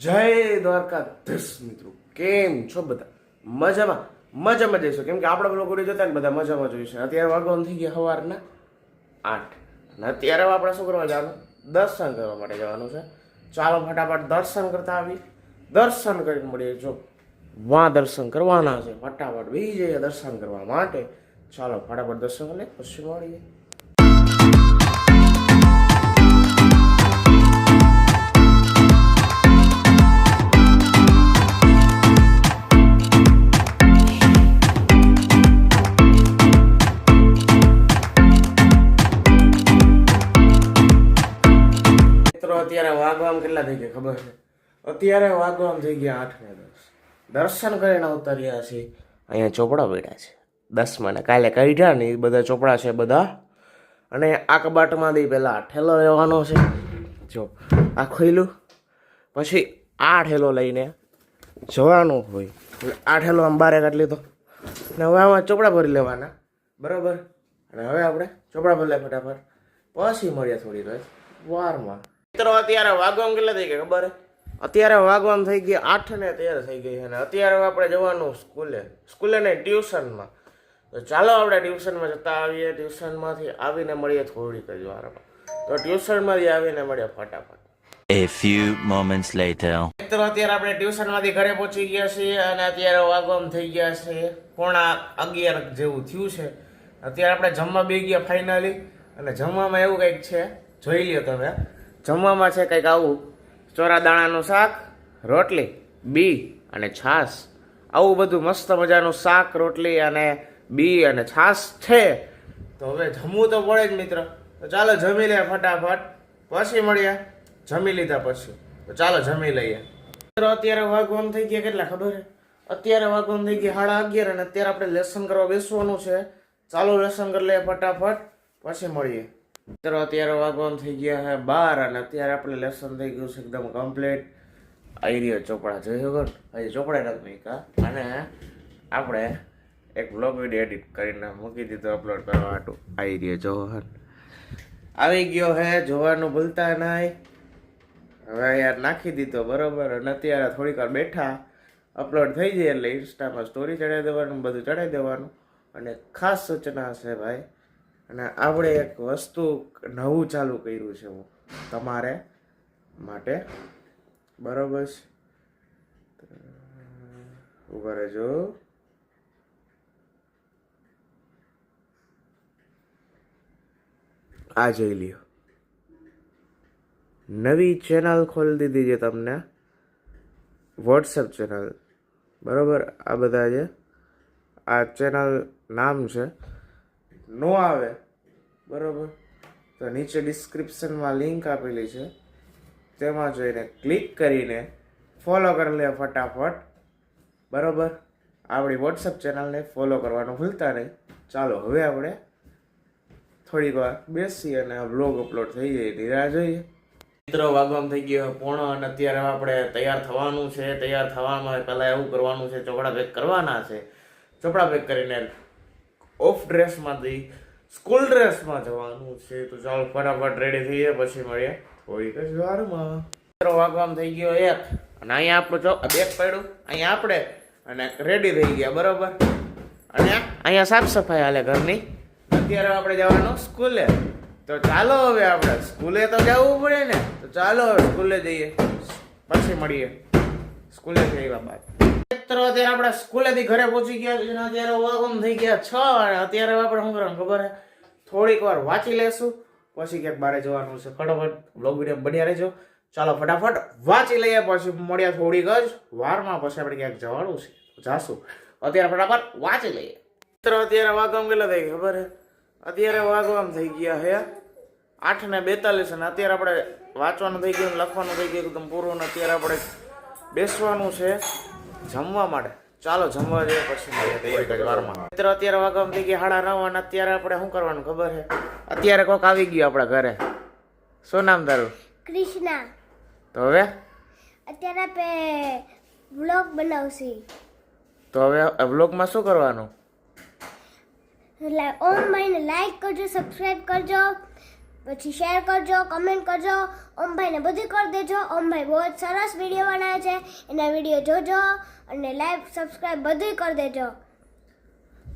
જય દ્વારકાધીશ મિત્રો. કેમ છો બધા? મજામાં? મજામાં જઈશું. કેમ કે આપણે લોકો જોતા ને બધા મજામાં જોઈશું અત્યારે વાગવાન થઈ ગયા સવારના આઠ. અને અત્યારે આપણે શું કરવા જવાનું? દર્શન કરવા માટે જવાનું છે. ચાલો ફટાફટ દર્શન કરતા આવી દર્શન કરીને મળીએ. જો, વાં દર્શન કરવાના છે. ફટાફટ બી જઈએ દર્શન કરવા માટે. ચાલો ફટાફટ દર્શન કરી પછી મળીએ. વાગવામાં કેટલા થઈ ગયા ખબર છે? અત્યારે વાગવામ થઈ ગયા આઠ ને દસ. દર્શન કરીને ઉતર્યા છે અહીંયા ચોપડા પડ્યા છે. દસમાં ને કાલે કાઢ્યા ને એ બધા ચોપડા છે બધા. અને આ કબાટમાં પહેલાં પહેલા ઠેલો લેવાનો છે. જો, આ ખોઈલું પછી આ ઠેલો લઈને જવાનું હોય. એટલે આ ઠેલો આમ બારે કાઢ લીધો. ને હવે આમાં ચોપડા ભરી લેવાના. બરાબર? અને હવે આપણે ચોપડા ભરી લે ફટાફટ. પછી મળ્યા થોડી વાર. વારમાં. મિત્રો અત્યારે વાગવામ કેટલા થઈ ગયા ખબર? અત્યારે વાગવામ થઈ ગયા આઠ ને તેર થઈ ગઈ અને અત્યારે આપણે જવાનું સ્કૂલે. સ્કૂલે નહીં ટ્યુશનમાં. તો ચાલો આપણે ટ્યુશનમાં જતા આવીએ. ટ્યુશનમાંથી આવીને મળીએ થોડીક જ વારમાં. તો ટ્યુશનમાંથી આવીને મળીએ ફટાફટ. A few moments later. મિત્રો અત્યારે આપણે ટ્યુશનમાંથી ઘરે પહોંચી ગયા છીએ અને અત્યારે વાગવામ થઈ ગયા છે પોણા અગિયાર જેવું થયું છે. અત્યારે આપણે જમવા બે ગયા ફાઇનલી અને જમવામાં એવું કંઈક છે જોઈ લ્યો તમે. જમવામાં છે કંઈક આવું. ચોરા દાણાનું શાક, રોટલી, બી અને છાશ. આવું બધું મસ્ત મજાનું શાક, રોટલી અને બી અને છાશ છે. તો હવે જમવું તો પડે જ મિત્ર. તો ચાલો જમી લે ફટાફટ. પછી મળ્યા જમી લીધા પછી. તો ચાલો જમી લઈએ. મિત્રો, અત્યારે વાગવામ થઈ ગયા કેટલા ખબર અત્યારે વાગવામ થઈ ગયા સાડા અગિયાર અને અત્યારે આપણે લેસન કરવા બેસવાનું છે. ચાલો લેસન કરી લઈએ ફટાફટ. પછી મળીએ. મિત્રો અત્યારે વાગવાન થઈ ગયા છે બાર અને અત્યારે આપણે લેસન થઈ ગયું છે એકદમ કમ્પ્લીટ આવી રહ્યો ચોપડા જોયો ગણ હજી ચોપડા નથી કા અને આપણે એક બ્લોગ વીડિયો એડિટ કરીને મૂકી દીધો અપલોડ કરવા હાટું આવી રહ્યો જોહન આવી ગયો હે, જોવાનું ભૂલતા નહીં. હવે યાર નાખી દીધો બરોબર. અને અત્યારે થોડીક વાર બેઠા. અપલોડ થઈ જાય એટલે ઇન્સ્ટામાં સ્ટોરી ચડાવી દેવાનું, બધું ચડાવી દેવાનું. અને ખાસ સૂચના છે ભાઈ અને આપણે એક વસ્તુ નવું ચાલુ કર્યું છે હું તમારે માટે. બરોબર છે? ઊભા રહેજો. આ જોઈ લ્યો. નવી ચેનલ ખોલી દીધી છે તમને. WhatsApp channel. બરાબર? આ બધા છે આ ચેનલ નામ છે. નો આવે, બરાબર? તો નીચે ડિસ્ક્રિપ્શનમાં લિંક આપેલી છે. તેમાં જોઈને ક્લિક કરીને ફોલો કરી લે ફટાફટ, બરાબર? આપણી વોટ્સઅપ ચેનલને ફોલો કરવાનું ભૂલતા નહીં. ચાલો, હવે આપણે થોડીક વાર બેસી અને વ્લોગ અપલોડ થઈ જાય એની જોઈએ. મિત્રો, વાગવામ થઈ ગયો પોણો અને અત્યારે આપણે તૈયાર થવાનું છે. તૈયાર થવામાં પહેલાં એવું કરવાનું છે, ચોપડા પેક કરવાના છે. ચોપડા પેક કરીને ઓફ ડ્રેસમાંથી સ્કૂલ ડ્રેસમાં જવાનું છે. તો ચાલો ફટાફટ રેડી થઈએ, પછી મળીએ. થોડીક જ વારમાં. વાગવામાં થઈ ગયો એક. અને અહીંયા આપણું ચો બેગ પડ્યું. અહીંયા આપણે. અને રેડી થઈ ગયા, બરાબર? અને અહીંયા સાફ સફાઈ હાલે ઘરની. અત્યારે આપણે જવાનું સ્કૂલે. તો ચાલો હવે આપણે. સ્કૂલે તો જવું પડે ને. તો ચાલો હવે સ્કૂલે જઈએ. પછી મળીએ. સ્કૂલે જઈએ બાદ. મિત્રો અત્યારે આપણે સ્કૂલેથી ઘરે પહોંચી ગયા છે અત્યારે વાગમ થઈ ગયા છ અને અત્યારે આપણે શું કરવાનું ખબર છે થોડીક વાર વાંચી લેશું, પછી ક્યાંક બારે જવાનું છે. ફટાફટ બ્લોગ વીડિયો બન્યા રહેજો. ચાલો ફટાફટ વાંચી લઈએ, પછી મળ્યા થોડીક જ વારમાં, પછી આપણે ક્યાંક જવાનું છે. જાશું. અત્યારે ફટાફટ વાંચી લઈએ. મિત્રો અત્યારે વાગમ કેટલા થઈ ખબર છે અત્યારે વાગવામ થઈ ગયા હે આઠ ને બેતાલીસ અને અત્યારે આપણે વાંચવાનું થઈ ગયું લખવાનું થઈ ગયું, એકદમ પૂરું ને અત્યારે આપણે બેસવાનું છે. જમવા માટે. ચાલો જમવા જઈએ પછી વારમાં. મિત્રો અત્યારે વાગમ થઈ ગયા સાડા નવ અને અત્યારે આપણે શું કરવાનું ખબર છે? અત્યારે કોક આવી ગયું આપણા ઘરે. શું નામ તારું? કૃષ્ણા. તો હવે? અત્યારે આપણે વ્લોગ બનાવશે. તો હવે વ્લોગમાં શું કરવાનું? ઓમ ભાઈને લાઈક કરજો સબસ્ક્રાઇબ કરજો પછી શેર કરજો કમેન્ટ કરજો. ઓમભાઈને બધું કરી દેજો. ઓમભાઈ બહુ જ સરસ વીડિયો બનાવે છે. એના વીડિયો જોજો. અને લાઈક સબસ્ક્રાઈબ બધું કરી દેજો.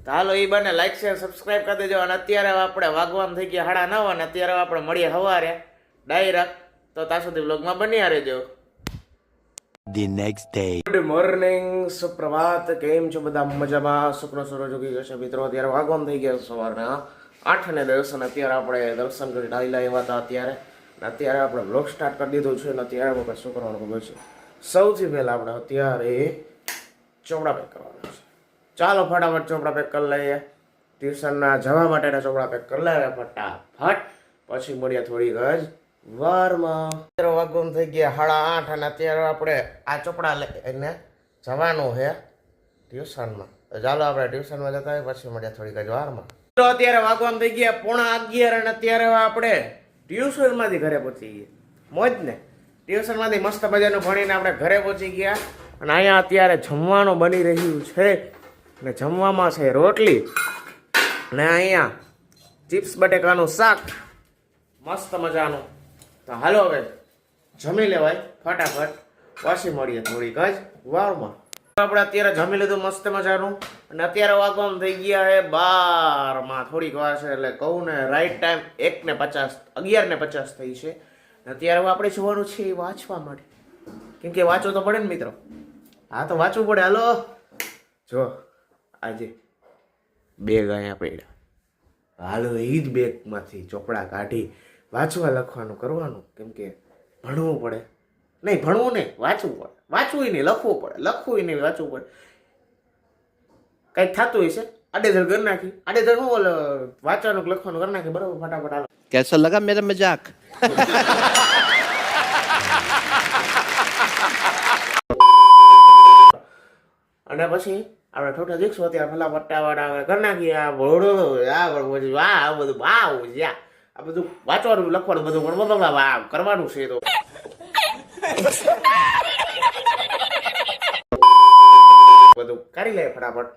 તો હાલો એ બને લાઈક શેર સબસ્ક્રાઇબ કરી દેજો. અને અત્યારે આપણે વાગવાન થઈ ગયા હાડા નવ અને અત્યારે આપણે મળીએ સવારે ડાયરેક્ટ તો ત્યાં સુધી વ્લોગમાં બન્યા રહેજો. The next day good morning સુપ્રભાત. કેમ છો બધા? મજામાં? શુક્ર સૂરજ ઉગી જશે. મિત્રો અત્યારે વાગવાન થઈ ગયા સવારના આઠ અને દસ અને અત્યારે આપણે દર્શન કરી ડાયલા એવા હતા અત્યારે. અત્યારે આપણે બ્લોગ સ્ટાર્ટ કરી દીધો છે. અને અત્યારે આપણે શું કરવાનું ખબર છે. સૌથી પહેલાં આપણે અત્યારે ચોપડા પેક કરવાના છે. ચાલો ફટાફટ ચોપડા પેક કરી લઈએ. ટ્યુશનના જવા માટેના ચોપડા પેક કરી લઈએ. ફટાફટ પછી મળીએ થોડીક જ વારમાં. અત્યારે વાગમ થઈ ગયા, સાડા આઠ અને અત્યારે આપણે આ ચોપડા લઈને જવાનું છે ટ્યુશનમાં. તો ચાલો આપણે ટ્યુશનમાં જતા હોય પછી મળીએ થોડીક જ વારમાં. તો અત્યારે વાગવામ થઈ ગયા, પોણા અગિયાર અને અત્યારે આપણે ટ્યુશનમાંથી ઘરે પહોંચી ગયા મોજ ને ટ્યુશનમાંથી મસ્ત મજાનું ભણીને આપણે ઘરે પહોંચી ગયા. અને અહીંયા અત્યારે જમવાનું બની રહ્યું છે. ને જમવામાં છે રોટલી. ને અહીંયા ચિપ્સ, બટેકાનું શાક. મસ્ત મજાનું. તો હાલો હવે જમી લેવાય ફટાફટ. પછી મળીએ થોડીક જ વારમાં. આપણે અત્યારે જમી લીધું મસ્ત મજાનું. અને અત્યારે વાગવામ થઈ ગયા છે બારમાં. થોડીક વાર છે એટલે કહું ને રાઈટ ટાઈમ એક ને પચાસ, અગિયાર ને પચાસ થઈ છે. અત્યારે આપણે જોવાનું છે એ વાંચવા માટે. કેમ કે વાંચવું તો પડે ને મિત્રો. હા, તો વાંચવું પડે. હાલો. જો આજે બેગ અહીંયા પડ્યા. હાલો એ જ બેગમાંથી ચોપડા કાઢી વાંચવા લખવાનું, કરવાનું. કેમકે ભણવું પડે. નહીં, ભણવું નહીં, વાંચવું પડે. વાંચવું નહીં, લખવું પડે. લખવું નહીં, વાંચવું પડે. કંઈક થતું હશે? આડેધર કરી નાખી. આડેધરનું ઓલ, વાંચવાનું લખવાનું કરી નાખી? બરાબર, ફટાફટ કેસો લગા મેરા મજાક. અને પછી આપણે ઠોઠા દીક્ષો અત્યારે પેલા પટ્ટાવાળા કરી નાખીએ, આ ભોળો આ પછી આ આ બધું આ જ્યાં. આ બધું વાંચવાનું, લખવાનું, બધું પણ બધું આ કરવાનું છે તો. બધું કરી લે ફટાફટ.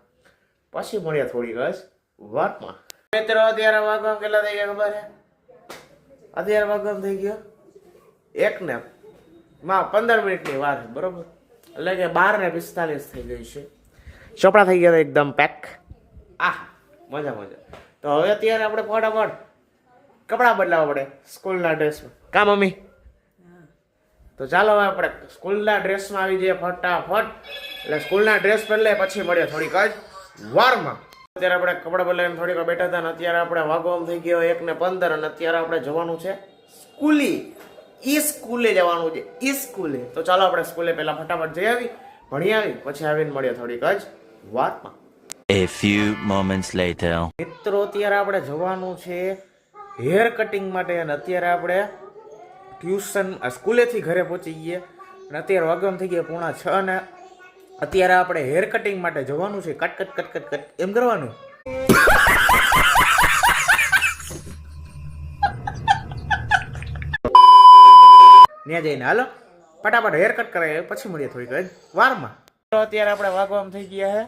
પછી મળ્યા થોડી રસ વાતમાં. મિત્રો, અત્યારે વાગવા કેટલા થઈ ગયા ખબર છે? અત્યારે વાગવા થઈ ગયો? એક ને માં, પંદર મિનિટની છે, બરોબર? એટલે કે બાર ને પિસ્તાલીસ થઈ ગઈ છે. ચોપડા થઈ ગયા એકદમ પેક આહ, મજા મજા. તો હવે અત્યારે આપણે ફટાફટ કપડાં બદલાવવા પડે સ્કૂલના ડ્રેસમાં. કા, મમ્મી? તો ચાલો હવે આપણે સ્કૂલના ડ્રેસમાં આવી જઈએ ફટાફટ. એટલે સ્કૂલના ડ્રેસ પહેલે પછી મળીએ થોડીક જ વારમાં. અત્યારે આપણે કપડાં બદલાઈને થોડીક બેઠા હતા ને અત્યારે આપણે વાગવામાં થઈ ગયો એક ને પંદર અને અત્યારે આપણે જવાનું છે સ્કૂલી. ઈ સ્કૂલે જવાનું છે ઈ સ્કૂલે. તો ચાલો આપણે સ્કૂલે પહેલા ફટાફટ જઈ આવી ભણી આવી પછી આવીને મળીએ થોડીક જ વાતમાં. A few moments later. મિત્રો અત્યારે આપણે જવાનું છે હેર કટિંગ માટે અને અત્યારે આપણે ટ્યુશન સ્કૂલેથી ઘરે પહોંચી ગયા અને અત્યારે વાગમ થઈ ગયા પૂણા છ અને અત્યારે આપણે હેર કટિંગ માટે જવાનું છે. Cut cut cut cut cut. એમ કરવાનું? ત્યાં જઈને હાલો. ફટાફટ હેર કટ કરાય પછી મળીએ થોડીક જ વારમાં. તો અત્યારે આપણે વાગવામાં થઈ ગયા છે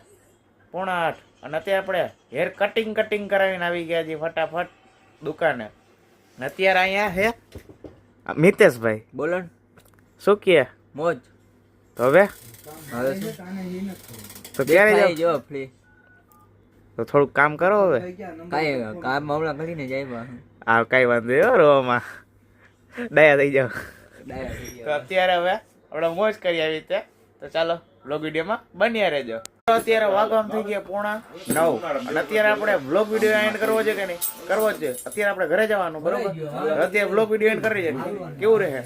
પોણા આઠ. અને અત્યારે આપણે હેર કટિંગ કટિંગ કરાવીને આવી ગયા છીએ ફટાફટ દુકાને. અત્યારે અહીંયા હે મિતેશભાઈ. બોલો. શું કહે? મોજ. તો હવે? તો ક્યારે જો ફ્રી. તો થોડુંક કામ કરો હવે. કાંઈ કામ મામલા કરીને જાય. આ કાંઈ વાંધો રોમાં દયા થઈ જાવ તો અત્યારે હવે આપણે મોજ કરી આવી રીતે. તો ચાલો બ્લોગ વિડીયોમાં બન્યા રહેજો. અત્યારે વાગવામ થઈ ગયા પોણા નવ. અને અત્યારે આપણે બ્લોગ વીડિયો એન્ડ કરવો છે કે નહીં? કરવો જ છે. અત્યારે આપણે ઘરે જવાનું બરોબર? અત્યારે બ્લોગ વીડિયો એન્ડ કરી છે કેવું રહે?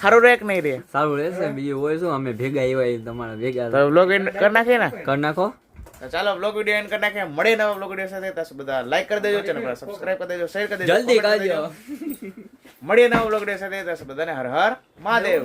સારું રહે કે નહીં રહે? સારું રહેશે. બીજું હોય શું? અમે ભેગા આવ્યા તમારા ભેગા. તો બ્લોગ એન્ડ કરી નાખીએ ને? કરી નાખો. ચાલો બ્લોગ વીડિયો એન્ડ કરી નાખીએ. મળે નવા બ્લોગ વીડિયો સાથે. બધા લાઈક કરી દેજો ચેનલ સબસ્ક્રાઇબ કરી દેજો શેર કરી દેજો જલ્દી કરજો. મળીએ નવા વીડિયો સાથે. બધાને હર હર મહાદેવ.